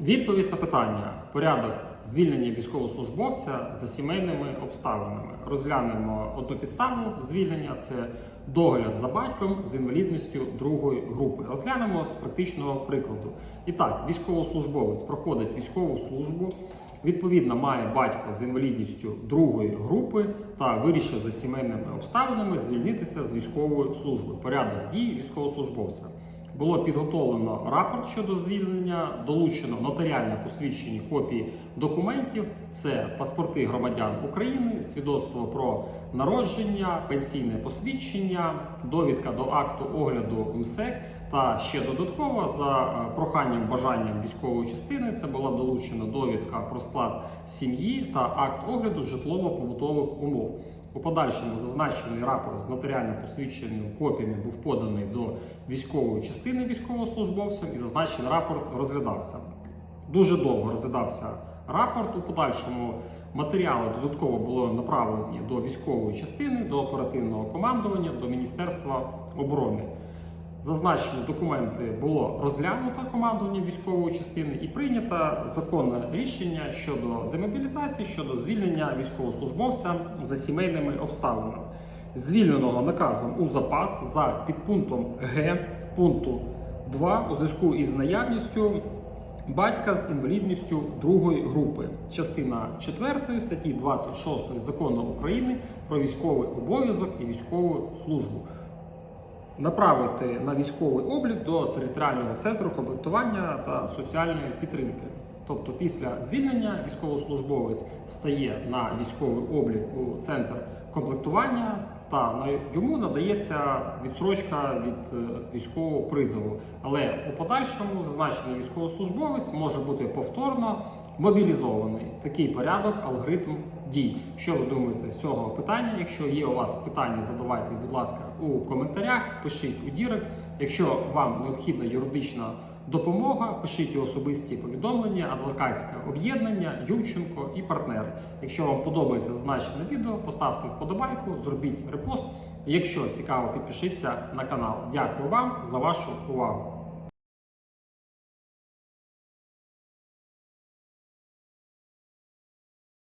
Відповідь на питання: порядок звільнення військовослужбовця за сімейними обставинами. Розглянемо одну підставу звільнення це догляд за батьком з інвалідністю другої групи. Розглянемо з практичного прикладу. І так, військовослужбовець проходить військову службу. Відповідно, має батько з інвалідністю другої групи та вирішив за сімейними обставинами звільнитися з військової служби. Порядок дій військовослужбовця. Було підготовлено рапорт щодо звільнення, долучено нотаріально посвідчені копії документів. Це паспорти громадян України, свідоцтво про народження, пенсійне посвідчення, довідка до акту огляду МСЕК. Та ще додатково за е, проханням бажанням військової частини це була долучена довідка про склад сім'ї та акт огляду житлово-побутових умов. У подальшому зазначений рапорт з нотаріально посвідченими копіями був поданий до військової частини військовослужбовцям і зазначений рапорт розглядався. Дуже довго розглядався рапорт. У подальшому матеріали додатково були направлені до військової частини, до оперативного командування, до Міністерства оборони. Зазначені документи було розглянуто командуванням військової частини і прийнято законне рішення щодо демобілізації, щодо звільнення військовослужбовця за сімейними обставинами, звільненого наказом у запас за підпунктом Г пункту 2 у зв'язку із наявністю батька з інвалідністю другої групи, частина 4 статті 26 закону України про військовий обов'язок і військову службу направити на військовий облік до територіального центру комплектування та соціальної підтримки. Тобто, після звільнення військовослужбовець стає на військовий облік у центр комплектування, та на йому надається відсрочка від е, військового призову. Але у подальшому зазначений військовослужбовець може бути повторно мобілізований. Такий порядок, алгоритм дій. Що ви думаєте з цього питання? Якщо є у вас питання, задавайте, будь ласка, у коментарях, пишіть у дірект. Якщо вам необхідна юридична допомога, пишіть особисті повідомлення, адвокатське об'єднання, Ювченко і партнери. Якщо вам подобається зазначене відео, поставте вподобайку, зробіть репост. Якщо цікаво, підпишіться на канал. Дякую вам за вашу увагу.